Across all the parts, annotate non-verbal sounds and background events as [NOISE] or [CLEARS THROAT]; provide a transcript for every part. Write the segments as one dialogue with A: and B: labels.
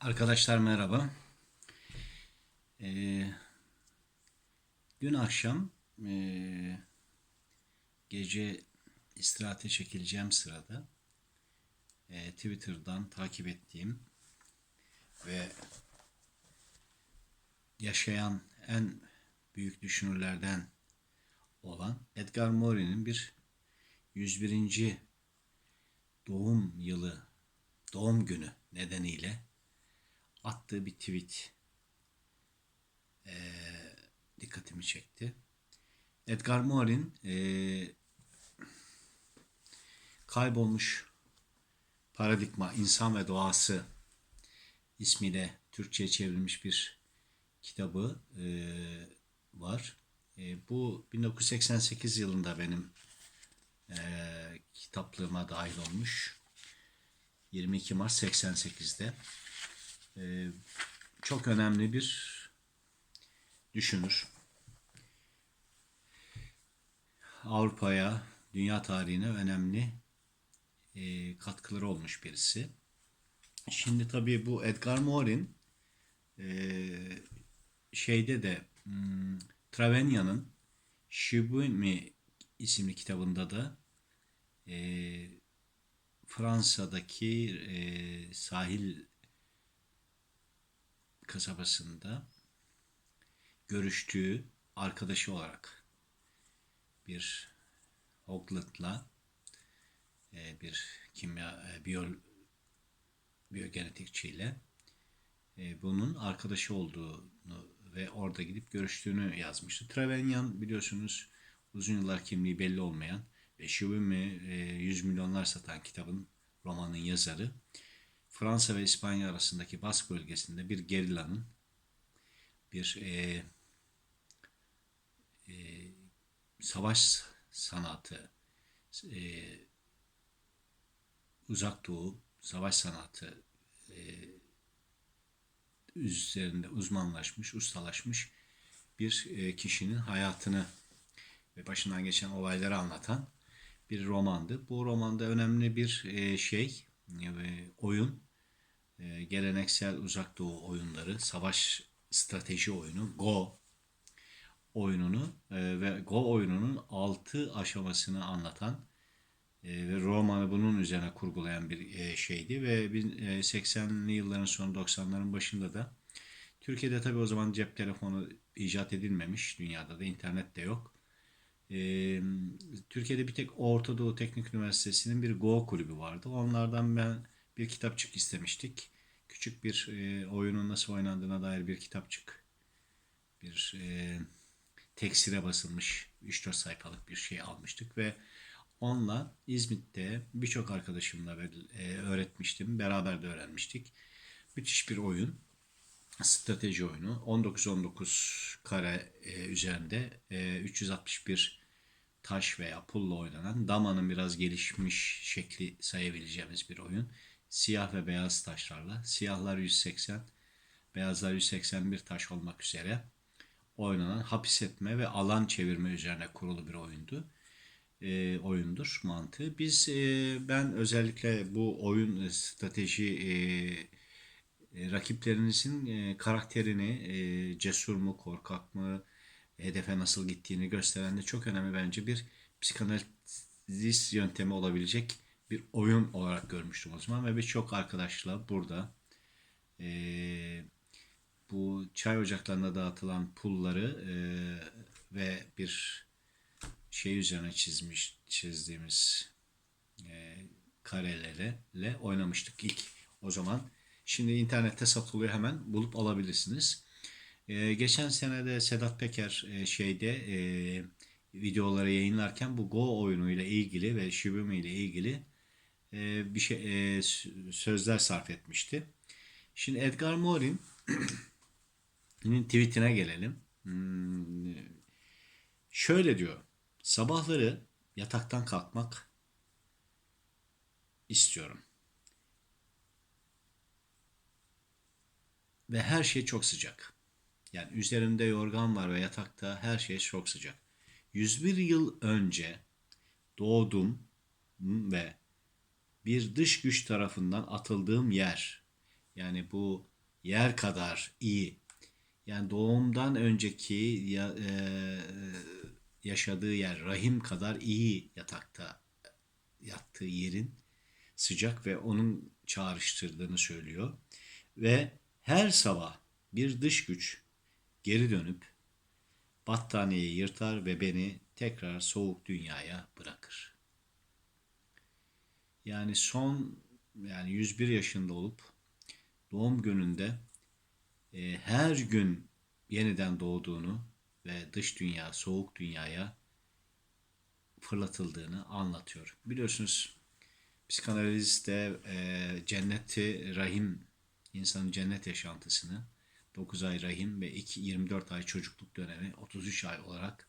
A: Arkadaşlar merhaba. Ee, dün akşam ee, gece istirahate çekileceğim sırada ee, Twitter'dan takip ettiğim ve yaşayan en büyük düşünürlerden olan Edgar Morin'in bir 101. doğum yılı, doğum günü nedeniyle attığı bir tweet eee, dikkatimi çekti. Edgar Morin eee, kaybolmuş paradigma insan ve doğası ismiyle Türkçe'ye çevrilmiş bir kitabı eee, var. Eee, bu 1988 yılında benim eee, kitaplığıma dahil olmuş. 22 Mart 88'de. Ee, çok önemli bir düşünür. Avrupa'ya, dünya tarihine önemli e, katkıları olmuş birisi. Şimdi tabii bu Edgar Morin e, şeyde de hmm, Travania'nın Shibumi isimli kitabında da e, Fransa'daki sahil kasabasında görüştüğü arkadaşı olarak bir Hoglet'la e, bir kimya e, biyo biyogenetikçiyle e, bunun arkadaşı olduğunu ve orada gidip görüştüğünü yazmıştı. Trevenyan biliyorsunuz uzun yıllar kimliği belli olmayan ve Shivumi e, 100 milyonlar satan kitabın romanın yazarı. Fransa ve İspanya arasındaki Bask bölgesinde bir gerillanın bir e, e, savaş sanatı e, uzak doğu savaş sanatı e, üzerinde uzmanlaşmış, ustalaşmış bir e, kişinin hayatını ve başından geçen olayları anlatan bir romandı. Bu romanda önemli bir e, şey, e, oyun, e, geleneksel uzak doğu oyunları, savaş strateji oyunu Go oyununu e, ve Go oyununun 6 aşamasını anlatan e, ve romanı bunun üzerine kurgulayan bir e, şeydi ve 80'li yılların sonu 90'ların başında da Türkiye'de tabii o zaman cep telefonu icat edilmemiş, dünyada da internet de yok. Türkiye'de bir tek Orta Doğu Teknik Üniversitesi'nin bir Go kulübü vardı. Onlardan ben bir kitapçık istemiştik. Küçük bir e, oyunun nasıl oynandığına dair bir kitapçık. Bir e, teksire basılmış 3-4 sayfalık bir şey almıştık ve onunla İzmit'te birçok arkadaşımla e, öğretmiştim. Beraber de öğrenmiştik. Müthiş bir oyun. Strateji oyunu. 19-19 kare e, üzerinde e, 361 taş veya pulla oynanan damanın biraz gelişmiş şekli sayabileceğimiz bir oyun. Siyah ve beyaz taşlarla. Siyahlar 180, beyazlar 181 taş olmak üzere oynanan hapis etme ve alan çevirme üzerine kurulu bir oyundu. E, oyundur mantığı. Biz e, ben özellikle bu oyun strateji e, e, rakiplerinizin e, karakterini e, cesur mu, korkak mı, hedefe nasıl gittiğini gösteren de çok önemli bence bir psikanaliz yöntemi olabilecek bir oyun olarak görmüştüm o zaman ve birçok arkadaşla burada e, bu çay ocaklarına dağıtılan pulları e, ve bir şey üzerine çizmiş çizdiğimiz e, karelerle oynamıştık ilk o zaman. Şimdi internette satılıyor hemen bulup alabilirsiniz. E, geçen sene de Sedat Peker e, şeyde e, videoları yayınlarken bu Go oyunuyla ilgili ve Shibumi ile ilgili e, bir şey e, sözler sarf etmişti. Şimdi Edgar Morin'in [CLEARS THROAT] tweetine gelelim. Hmm, şöyle diyor. Sabahları yataktan kalkmak istiyorum. Ve her şey çok sıcak. Yani üzerinde yorgan var ve yatakta her şey çok sıcak. 101 yıl önce doğdum ve bir dış güç tarafından atıldığım yer Yani bu yer kadar iyi. Yani doğumdan önceki ya- e, yaşadığı yer rahim kadar iyi yatakta yattığı yerin sıcak ve onun çağrıştırdığını söylüyor. Ve her sabah bir dış güç geri dönüp battaniyeyi yırtar ve beni tekrar soğuk dünyaya bırakır. Yani son yani 101 yaşında olup doğum gününde e, her gün yeniden doğduğunu ve dış dünya, soğuk dünyaya fırlatıldığını anlatıyor. Biliyorsunuz psikanalizde e, cenneti rahim, insanın cennet yaşantısını 9 ay rahim ve 2, 24 ay çocukluk dönemi 33 ay olarak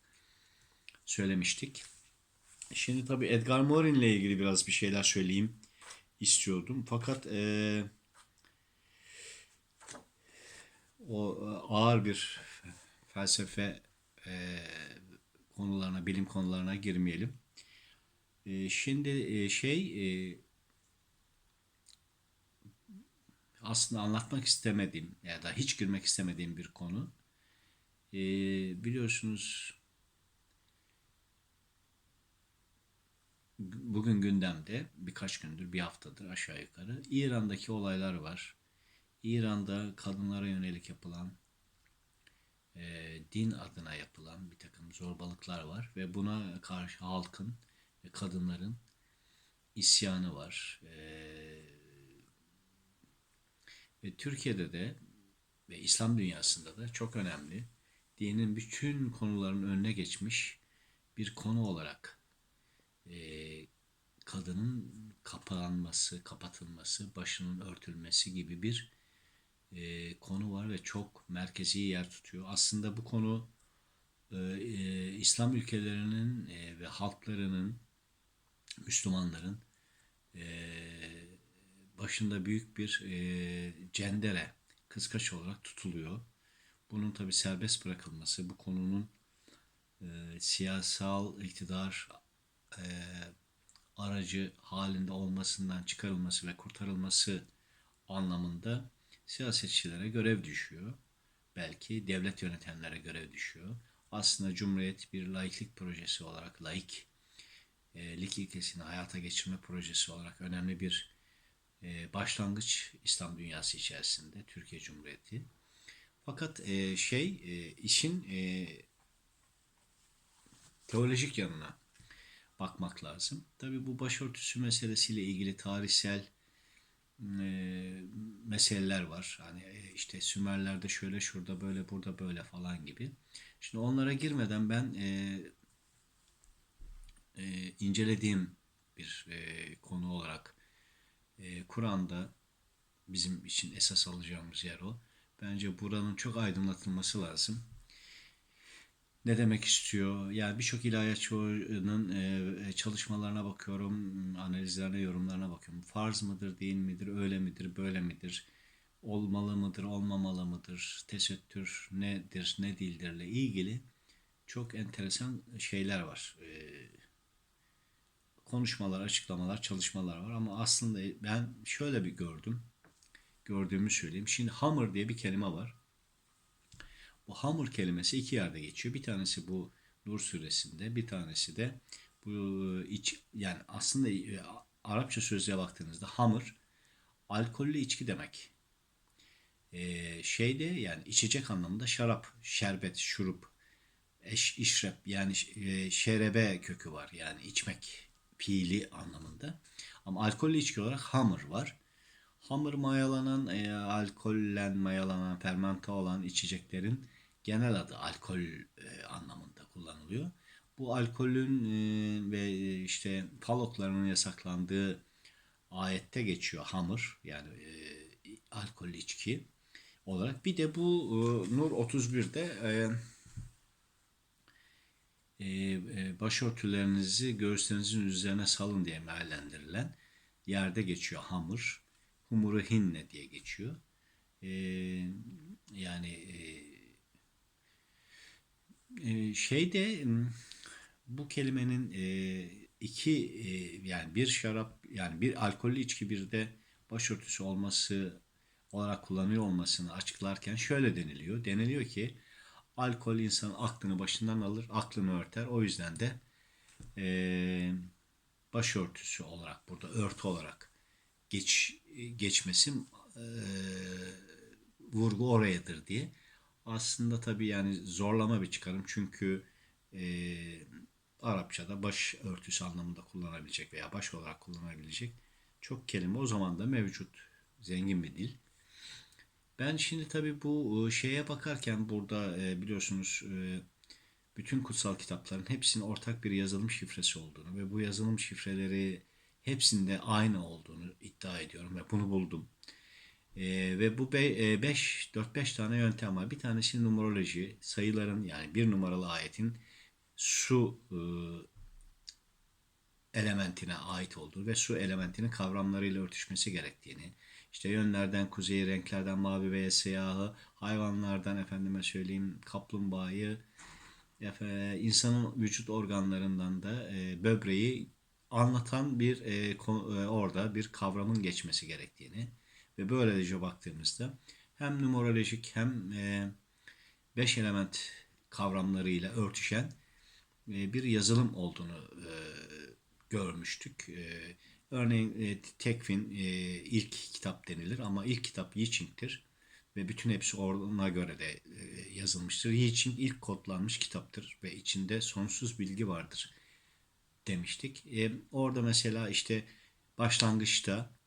A: söylemiştik. Şimdi tabii Edgar Morin ile ilgili biraz bir şeyler söyleyeyim istiyordum. Fakat e, o e, ağır bir felsefe e, konularına, bilim konularına girmeyelim. E, şimdi e, şey e, aslında anlatmak istemediğim ya da hiç girmek istemediğim bir konu. E, biliyorsunuz bugün gündemde birkaç gündür, bir haftadır aşağı yukarı İran'daki olaylar var. İran'da kadınlara yönelik yapılan e, din adına yapılan bir takım zorbalıklar var ve buna karşı halkın ve kadınların isyanı var. E, ve Türkiye'de de ve İslam dünyasında da çok önemli dinin bütün konuların önüne geçmiş bir konu olarak e, kadının kapanması, kapatılması, başının örtülmesi gibi bir e, konu var ve çok merkezi yer tutuyor. Aslında bu konu e, e, İslam ülkelerinin e, ve halklarının, Müslümanların e, başında büyük bir e, cendere, kıskaç olarak tutuluyor. Bunun tabi serbest bırakılması, bu konunun e, siyasal iktidar e, aracı halinde olmasından çıkarılması ve kurtarılması anlamında siyasetçilere görev düşüyor. Belki devlet yönetenlere görev düşüyor. Aslında Cumhuriyet bir laiklik projesi olarak, laik e, lik ilkesini hayata geçirme projesi olarak önemli bir e, başlangıç İslam dünyası içerisinde Türkiye Cumhuriyeti. Fakat e, şey e, işin e, teolojik yanına bakmak lazım. Tabii bu başörtüsü meselesiyle ilgili tarihsel e, meseleler var. Hani e, işte Sümerler'de şöyle şurada böyle burada böyle falan gibi. Şimdi onlara girmeden ben e, e, incelediğim bir e, konu olarak e, Kur'an'da bizim için esas alacağımız yer o. Bence buranın çok aydınlatılması lazım. Ne demek istiyor? Yani birçok ilahiyatçının e, çalışmalarına bakıyorum, analizlerine, yorumlarına bakıyorum. Farz mıdır, değil midir, öyle midir, böyle midir? Olmalı mıdır, olmamalı mıdır? Tesettür nedir, ne değildirle ilgili çok enteresan şeyler var. E, konuşmalar, açıklamalar, çalışmalar var ama aslında ben şöyle bir gördüm. Gördüğümü söyleyeyim. Şimdi hamur diye bir kelime var. Bu hamur kelimesi iki yerde geçiyor. Bir tanesi bu Nur suresinde, bir tanesi de bu iç yani aslında e, Arapça sözlüğe baktığınızda hamur alkollü içki demek. Ee, şeyde yani içecek anlamında şarap, şerbet, şurup, eş, işrep yani e, şerebe kökü var yani içmek fiili anlamında. Ama alkollü içki olarak hamur var. Hamur mayalanan, e, alkollen mayalanan, fermente olan içeceklerin genel adı alkol e, anlamında kullanılıyor. Bu alkolün e, ve e, işte faloklarının yasaklandığı ayette geçiyor hamur yani e, alkollü içki olarak. Bir de bu e, Nur 31'de e, e, e, başörtülerinizi göğüslerinizin üzerine salın diye meallendirilen yerde geçiyor hamur. Humuru hinne diye geçiyor. E, yani e, e, şeyde bu kelimenin e, iki e, yani bir şarap yani bir alkollü içki bir de başörtüsü olması olarak kullanıyor olmasını açıklarken şöyle deniliyor. Deniliyor ki alkol insanın aklını başından alır, aklını örter. O yüzden de eee başörtüsü olarak burada örtü olarak geç geçmesi eee, vurgu orayadır diye. Aslında tabii yani zorlama bir çıkarım çünkü eee Arapçada baş örtüsü anlamında kullanabilecek veya baş olarak kullanabilecek çok kelime o zaman da mevcut. Zengin bir dil. Ben şimdi tabii bu e, şeye bakarken burada e, biliyorsunuz e, bütün kutsal kitapların hepsinin ortak bir yazılım şifresi olduğunu ve bu yazılım şifreleri hepsinde aynı olduğunu iddia ediyorum ve bunu buldum. E, ve bu 5 4-5 tane yöntem var. Bir tanesi numeroloji, sayıların yani bir numaralı ayetin su e, elementine ait olduğu ve su elementinin kavramlarıyla örtüşmesi gerektiğini, işte yönlerden kuzeyi, renklerden mavi veya siyahı, hayvanlardan efendime söyleyeyim kaplumbağayı, efe, insanın vücut organlarından da e, böbreği anlatan bir e, e, orada bir kavramın geçmesi gerektiğini ve böylece baktığımızda hem numerolojik hem e, beş element kavramlarıyla örtüşen e, bir yazılım olduğunu e, görmüştük. E, Örneğin e, Tekvin e, ilk kitap denilir ama ilk kitap I ve bütün hepsi ona göre de e, yazılmıştır. I ilk kodlanmış kitaptır ve içinde sonsuz bilgi vardır demiştik. E, orada mesela işte başlangıçta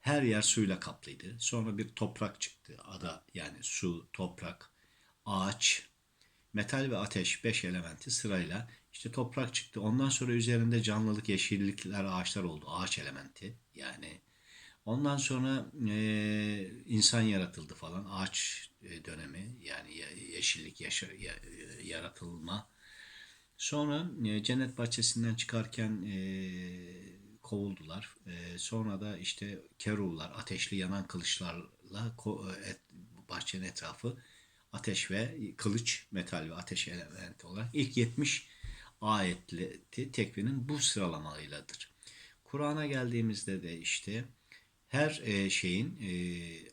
A: her yer suyla kaplıydı. Sonra bir toprak çıktı. Ada yani su, toprak, ağaç, metal ve ateş beş elementi sırayla işte toprak çıktı. Ondan sonra üzerinde canlılık, yeşillikler, ağaçlar oldu. Ağaç elementi yani. Ondan sonra e, insan yaratıldı falan. Ağaç e, dönemi yani yeşillik, yaşa, yaratılma. Sonra e, cennet bahçesinden çıkarken e, kovuldular. E, sonra da işte keruvlar, ateşli yanan kılıçlarla ko, et, bahçenin etrafı ateş ve kılıç, metal ve ateş elementi olarak ilk 70 ayetli tekvinin bu sıralamayladır. Kur'an'a geldiğimizde de işte her e, şeyin e,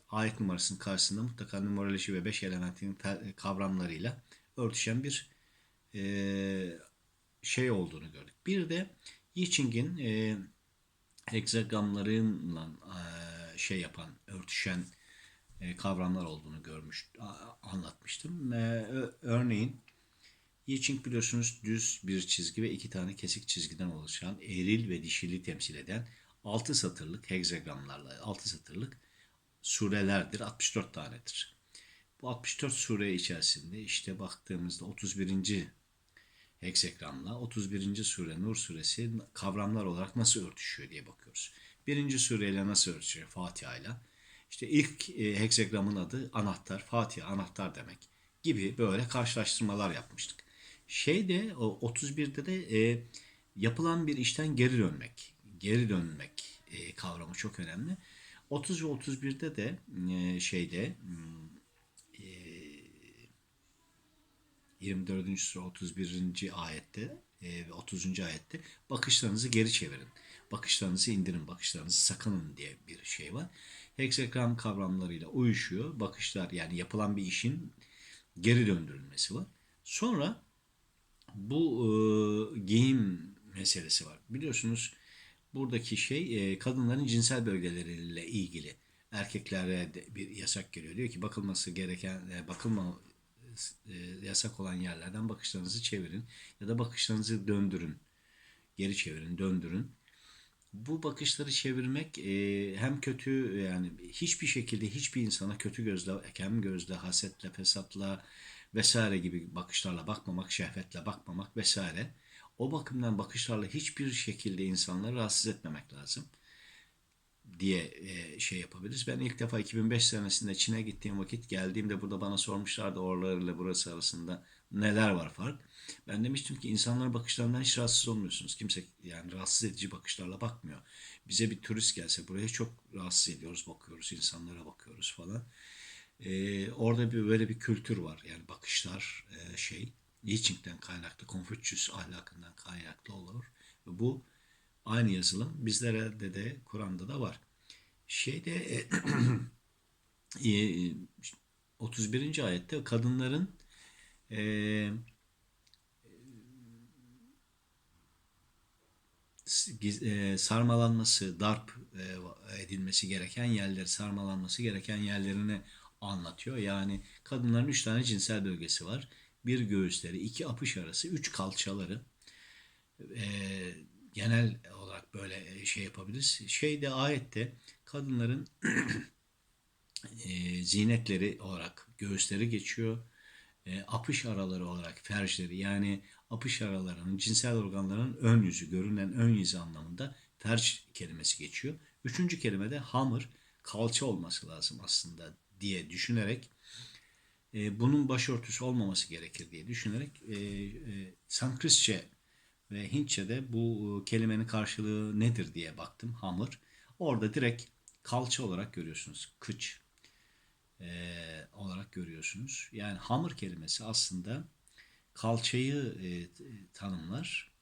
A: ayet numarasının karşısında mutlaka numeroloji ve beş elementin kavramlarıyla örtüşen bir e, şey olduğunu gördük. Bir de I Ching'in e, hexagramlarıyla şey yapan, örtüşen kavramlar olduğunu görmüş, anlatmıştım. Örneğin I Ching biliyorsunuz düz bir çizgi ve iki tane kesik çizgiden oluşan eril ve dişili temsil eden 6 satırlık hexagramlarla 6 satırlık surelerdir. 64 tanedir. Bu 64 sure içerisinde işte baktığımızda 31. heksagramla 31. sure Nur suresi kavramlar olarak nasıl örtüşüyor diye bakıyoruz. Birinci sureyle nasıl örtüşüyor? Fatiha ile. İşte ilk e, heksagramın adı anahtar, Fatiha anahtar demek gibi böyle karşılaştırmalar yapmıştık. Şeyde o 31'de de e, yapılan bir işten geri dönmek, geri dönmek e, kavramı çok önemli. 30 ve 31'de de e, şeyde e, 24. sure 31. ayette e, ve 30. ayette bakışlarınızı geri çevirin. Bakışlarınızı indirin, bakışlarınızı sakının diye bir şey var. Hexagram kavramlarıyla uyuşuyor. Bakışlar yani yapılan bir işin geri döndürülmesi var. Sonra bu e, giyim meselesi var. Biliyorsunuz buradaki şey e, kadınların cinsel bölgeleriyle ilgili. Erkeklere de bir yasak geliyor. Diyor ki bakılması gereken, e, bakılma e, yasak olan yerlerden bakışlarınızı çevirin ya da bakışlarınızı döndürün. Geri çevirin, döndürün. Bu bakışları çevirmek e, hem kötü yani hiçbir şekilde hiçbir insana kötü gözle, hem gözle, hasetle, fesatla, vesaire gibi bakışlarla bakmamak, şehvetle bakmamak vesaire. O bakımdan bakışlarla hiçbir şekilde insanları rahatsız etmemek lazım diye e, şey yapabiliriz. Ben ilk defa 2005 senesinde Çin'e gittiğim vakit geldiğimde burada bana sormuşlardı oralarıyla burası arasında neler var fark. Ben demiştim ki insanların bakışlarından hiç rahatsız olmuyorsunuz. Kimse yani rahatsız edici bakışlarla bakmıyor. Bize bir turist gelse buraya çok rahatsız ediyoruz, bakıyoruz, insanlara bakıyoruz falan. Ee, orada bir böyle bir kültür var. Yani bakışlar e, şey I Ching'den kaynaklı, Konfüçyüs ahlakından kaynaklı olur. Ve bu aynı yazılım bizlere de de Kur'an'da da var. Şeyde e, [CLEARS THROAT] e, 31. ayette kadınların e, e, sarmalanması, darp e, edilmesi gereken yerleri, sarmalanması gereken yerlerini anlatıyor. Yani kadınların üç tane cinsel bölgesi var. Bir göğüsleri, iki apış arası, üç kalçaları. E, genel olarak böyle şey yapabiliriz. Şeyde ayette kadınların [CLEARS THROAT] e, zinetleri olarak göğüsleri geçiyor. E, apış araları olarak ferçleri yani apış aralarının cinsel organların ön yüzü, görünen ön yüzü anlamında ferç kelimesi geçiyor. Üçüncü kelime de hamur, kalça olması lazım aslında diye düşünerek e, bunun başörtüsü olmaması gerekir diye düşünerek e, e, Sanskritçe ve Hintçe'de bu e, kelimenin karşılığı nedir diye baktım. Hamur. Orada direkt kalça olarak görüyorsunuz. Kıç e, olarak görüyorsunuz. Yani hamur kelimesi aslında kalçayı e, tanımlar.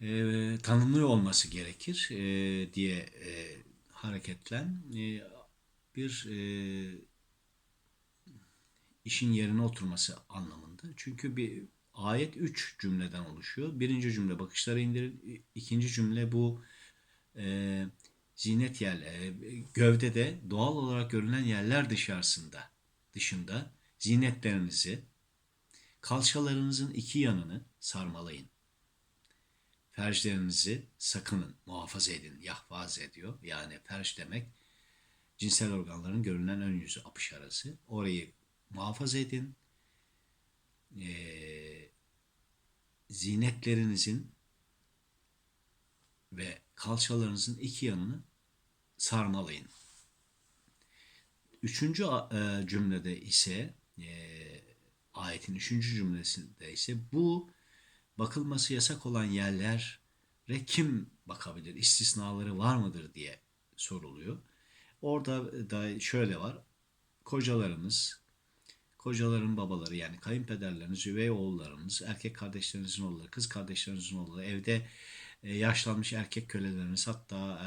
A: E, tanımlıyor olması gerekir e, diye e, hareketlen e, bir e, işin yerine oturması anlamında. Çünkü bir ayet üç cümleden oluşuyor. Birinci cümle bakışları indirin. ikinci cümle bu e, zinet yerleri, gövdede doğal olarak görünen yerler dışarısında, dışında zinetlerinizi, kalçalarınızın iki yanını sarmalayın. Ferçlerinizi sakının, muhafaza edin. Yahvaz ediyor. Yani ferç demek cinsel organların görünen ön yüzü, apış arası. Orayı muhafaza edin. Ee, zinetlerinizin ve kalçalarınızın iki yanını sarmalayın. Üçüncü e, cümlede ise e, ayetin üçüncü cümlesinde ise bu bakılması yasak olan yerlere kim bakabilir? İstisnaları var mıdır diye soruluyor. Orada da şöyle var. Kocalarınız, kocaların babaları yani kayınpederleriniz, üvey oğullarınız, erkek kardeşlerinizin oğulları, kız kardeşlerinizin oğulları, evde e, yaşlanmış erkek köleleriniz hatta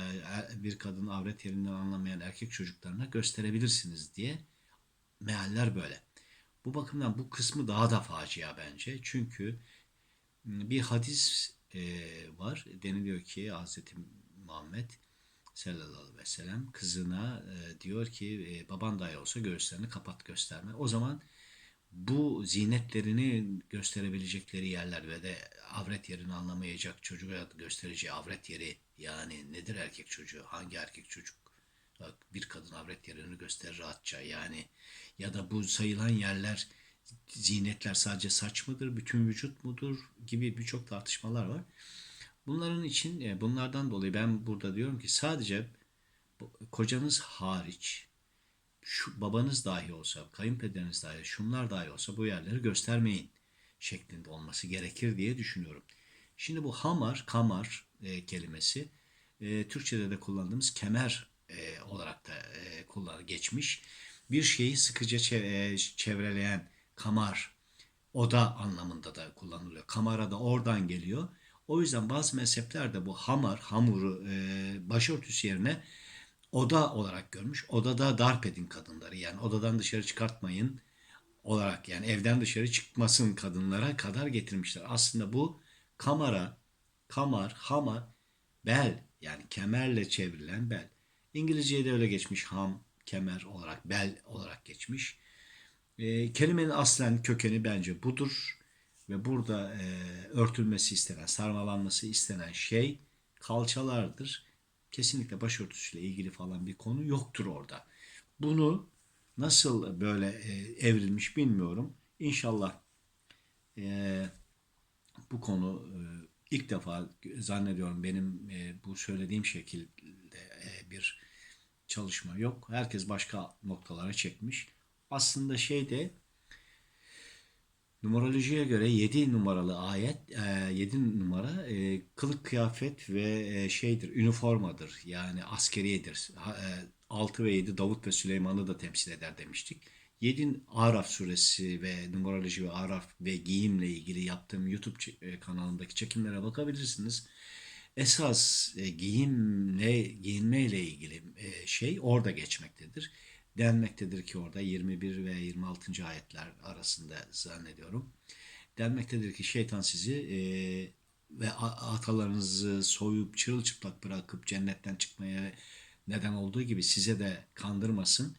A: e, bir kadın avret yerinden anlamayan erkek çocuklarına gösterebilirsiniz diye mealler böyle. Bu bakımdan bu kısmı daha da facia bence. Çünkü bir hadis e, var. Deniliyor ki Hz. Muhammed sallallahu aleyhi ve sellem kızına diyor ki baban dahi olsa göğüslerini kapat gösterme. O zaman bu zinetlerini gösterebilecekleri yerler ve de avret yerini anlamayacak çocuğa göstereceği avret yeri yani nedir erkek çocuğu? Hangi erkek çocuk? Bir kadın avret yerini gösterir rahatça yani ya da bu sayılan yerler zinetler sadece saç mıdır, bütün vücut mudur gibi birçok tartışmalar var. Bunların için e, bunlardan dolayı ben burada diyorum ki sadece kocanız hariç şu babanız dahi olsa, kayınpederiniz dahi, şunlar dahi olsa bu yerleri göstermeyin şeklinde olması gerekir diye düşünüyorum. Şimdi bu hamar, kamar e, kelimesi e, Türkçe'de de kullandığımız kemer e, olarak da e, kullan geçmiş. Bir şeyi sıkıca e, çevreleyen kamar, oda anlamında da kullanılıyor. Kamara da oradan geliyor. O yüzden bazı mezheplerde bu hamar, hamuru e, başörtüsü yerine oda olarak görmüş. Odada darp edin kadınları. Yani odadan dışarı çıkartmayın olarak yani evden dışarı çıkmasın kadınlara kadar getirmişler. Aslında bu kamera, kamar, hamar, bel yani kemerle çevrilen bel. İngilizce'de öyle geçmiş ham, kemer olarak, bel olarak geçmiş. E, kelimenin aslen kökeni bence budur. Ve burada e, örtülmesi istenen, sarmalanması istenen şey kalçalardır kesinlikle başörtüsüyle ilgili falan bir konu yoktur orada. Bunu nasıl böyle e, evrilmiş bilmiyorum. İnşallah e, bu konu e, ilk defa zannediyorum benim e, bu söylediğim şekilde e, bir çalışma yok. Herkes başka noktalara çekmiş. Aslında şeyde Numarolojiye göre 7 numaralı ayet, 7 e, numara e, kılık kıyafet ve e, şeydir, üniformadır. Yani askeriyedir. 6 ve 7 Davut ve Süleyman'ı da temsil eder demiştik. 7 Araf suresi ve numaroloji ve Araf ve giyimle ilgili yaptığım YouTube kanalındaki çekimlere bakabilirsiniz. Esas giyimle, giyinmeyle ilgili şey orada geçmektedir. Denmektedir ki orada 21 ve 26. ayetler arasında zannediyorum. Denmektedir ki şeytan sizi e, ve atalarınızı soyup çırılçıplak bırakıp cennetten çıkmaya neden olduğu gibi size de kandırmasın.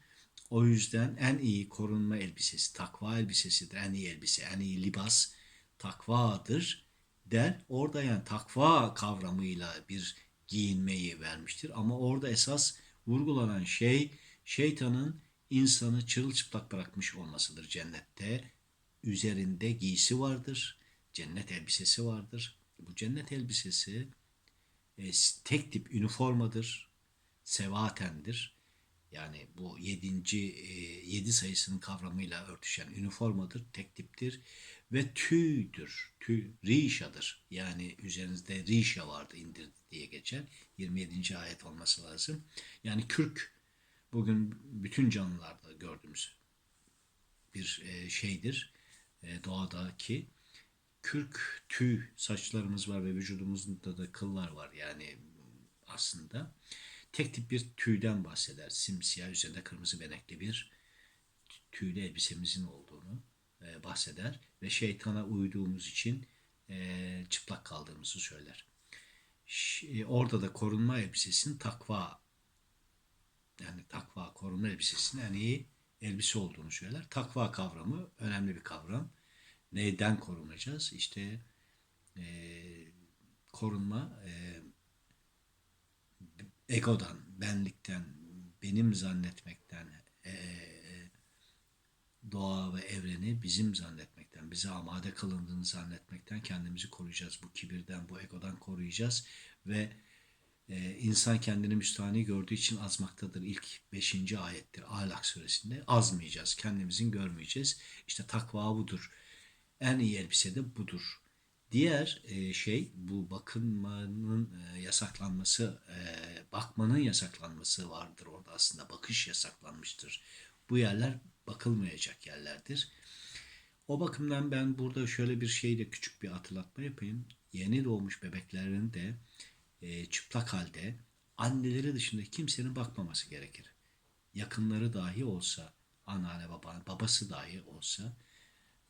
A: O yüzden en iyi korunma elbisesi, takva elbisesidir. En iyi elbise, en iyi libas takvadır der. Orada yani takva kavramıyla bir giyinmeyi vermiştir. Ama orada esas vurgulanan şey şeytanın insanı çırılçıplak bırakmış olmasıdır cennette. Üzerinde giysi vardır. Cennet elbisesi vardır. Bu cennet elbisesi e, tek tip üniformadır. Sevatendir. Yani bu yedinci, e, yedi sayısının kavramıyla örtüşen üniformadır, tek tiptir ve tüydür, tüy, rişadır. Yani üzerinizde rişa vardı indirdi diye geçer. 27. ayet olması lazım. Yani kürk bugün bütün canlılarda gördüğümüz bir e, şeydir. E, doğadaki kürk, tüy, saçlarımız var ve vücudumuzda da kıllar var yani aslında. Tek tip bir tüyden bahseder. Simsiyah üzerinde kırmızı benekli bir tüylü elbisemizin olduğunu e, bahseder ve şeytana uyduğumuz için çıplak kaldığımızı söyler. Orada da korunma elbisesinin takva yani takva korunma elbisesinin en iyi elbise olduğunu söyler. Takva kavramı önemli bir kavram. Neyden korunacağız? İşte e, korunma e, egodan, benlikten, benim zannetmekten, e, doğa ve evreni bizim zannetmekten, bize amade kılındığını zannetmekten kendimizi koruyacağız. Bu kibirden, bu egodan koruyacağız ve e, insan kendini müstahni gördüğü için azmaktadır. İlk 5. ayettir Alak suresinde. Azmayacağız, kendimizin görmeyeceğiz. İşte takva budur. En iyi elbise de budur. Diğer e, şey bu bakınmanın e, yasaklanması, e, bakmanın yasaklanması vardır orada aslında. Bakış yasaklanmıştır. Bu yerler bakılmayacak yerlerdir. O bakımdan ben burada şöyle bir şeyle küçük bir hatırlatma yapayım. Yeni doğmuş bebeklerin de e, çıplak halde anneleri dışında kimsenin bakmaması gerekir. Yakınları dahi olsa, anneanne baba, babası dahi olsa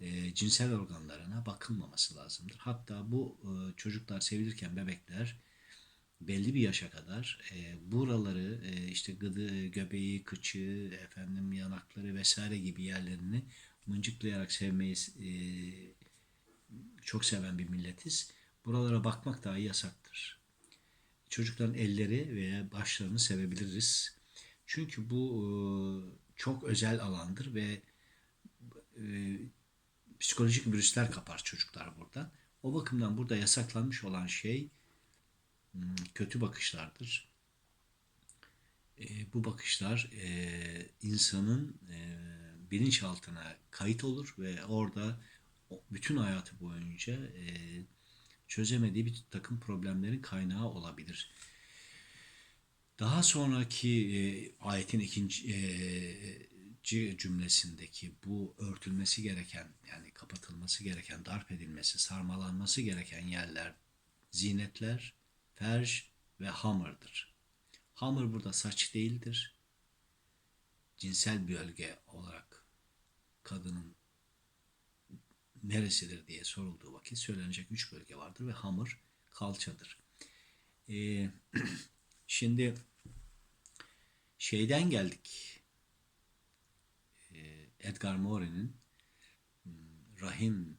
A: e, cinsel organlarına bakılmaması lazımdır. Hatta bu e, çocuklar sevilirken bebekler belli bir yaşa kadar e, buraları e, işte gıdı, göbeği, kıçı, efendim yanakları vesaire gibi yerlerini mıncıklayarak sevmeyi e, çok seven bir milletiz. Buralara bakmak dahi yasaktır. Çocukların elleri veya başlarını sevebiliriz. Çünkü bu e, çok özel alandır ve e, psikolojik virüsler kapar çocuklar buradan. O bakımdan burada yasaklanmış olan şey hmm, kötü bakışlardır. E, bu bakışlar insanın e, bilinçaltına kayıt olur ve orada bütün hayatı boyunca çözemediği bir takım problemlerin kaynağı olabilir. Daha sonraki e, ayetin ikinci e, cümlesindeki bu örtülmesi gereken yani kapatılması gereken, darp edilmesi, sarmalanması gereken yerler zinetler, ferj ve hamurdur. Hamur burada saç değildir. Cinsel bölge olarak kadının neresidir diye sorulduğu vakit söylenecek üç bölge vardır ve hamur kalçadır. Ee, [CLEARS THROAT] şimdi şeyden geldik. Ee, Edgar Morin'in hmm, rahim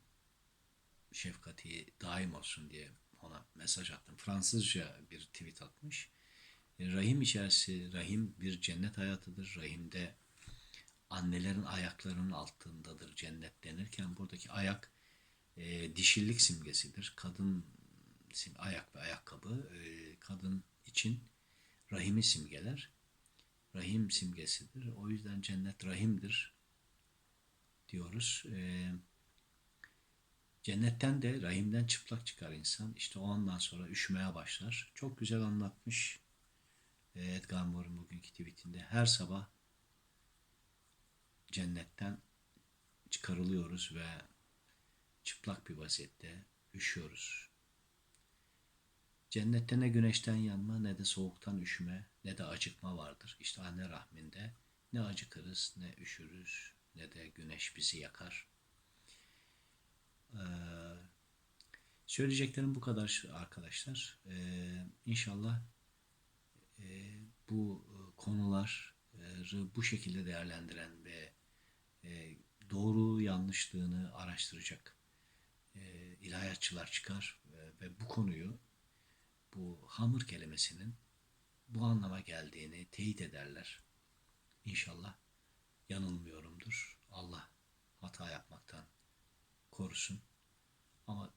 A: şefkati daim olsun diye ona mesaj attım. Fransızca bir tweet atmış. E, Rahim içerisi, rahim bir cennet hayatıdır. Rahimde annelerin ayaklarının altındadır cennet denirken buradaki ayak e, dişillik simgesidir. Kadın sim, ayak ve ayakkabı e, kadın için rahimi simgeler. Rahim simgesidir. O yüzden cennet rahimdir diyoruz. E, cennetten de rahimden çıplak çıkar insan. İşte ondan sonra üşümeye başlar. Çok güzel anlatmış e, Edgar Moore'un bugünkü tweetinde. Her sabah cennetten çıkarılıyoruz ve çıplak bir vaziyette üşüyoruz. Cennette ne güneşten yanma ne de soğuktan üşüme ne de acıkma vardır. İşte anne rahminde Ne acıkırız, ne üşürüz, ne de güneş bizi yakar. Ee, söyleyeceklerim bu kadar arkadaşlar. Ee, inşallah e, bu e, konuları bu şekilde değerlendiren ve e, doğru yanlışlığını araştıracak e, ilahiyatçılar çıkar ve, ve bu konuyu bu hamur kelimesinin bu anlama geldiğini teyit ederler. İnşallah yanılmıyorumdur. Allah hata yapmaktan korusun. Ama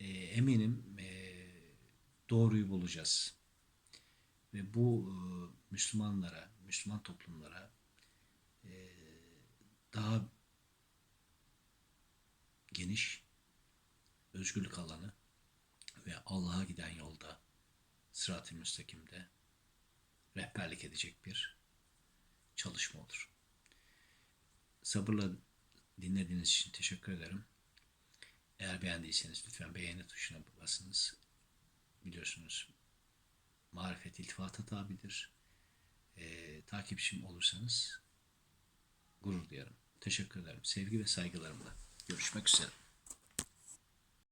A: e, eminim e, doğruyu bulacağız. Ve bu e, Müslümanlara, Müslüman toplumlara e, daha geniş özgürlük alanı ve Allah'a giden yolda sırat-ı müstakimde rehberlik edecek bir çalışma olur. Sabırla dinlediğiniz için teşekkür ederim. Eğer beğendiyseniz lütfen beğeni tuşuna basınız. Biliyorsunuz marifet iltifata tabidir. Ee, takipçim olursanız gurur duyarım. Teşekkür ederim. Sevgi ve saygılarımla. Görüşmek üzere.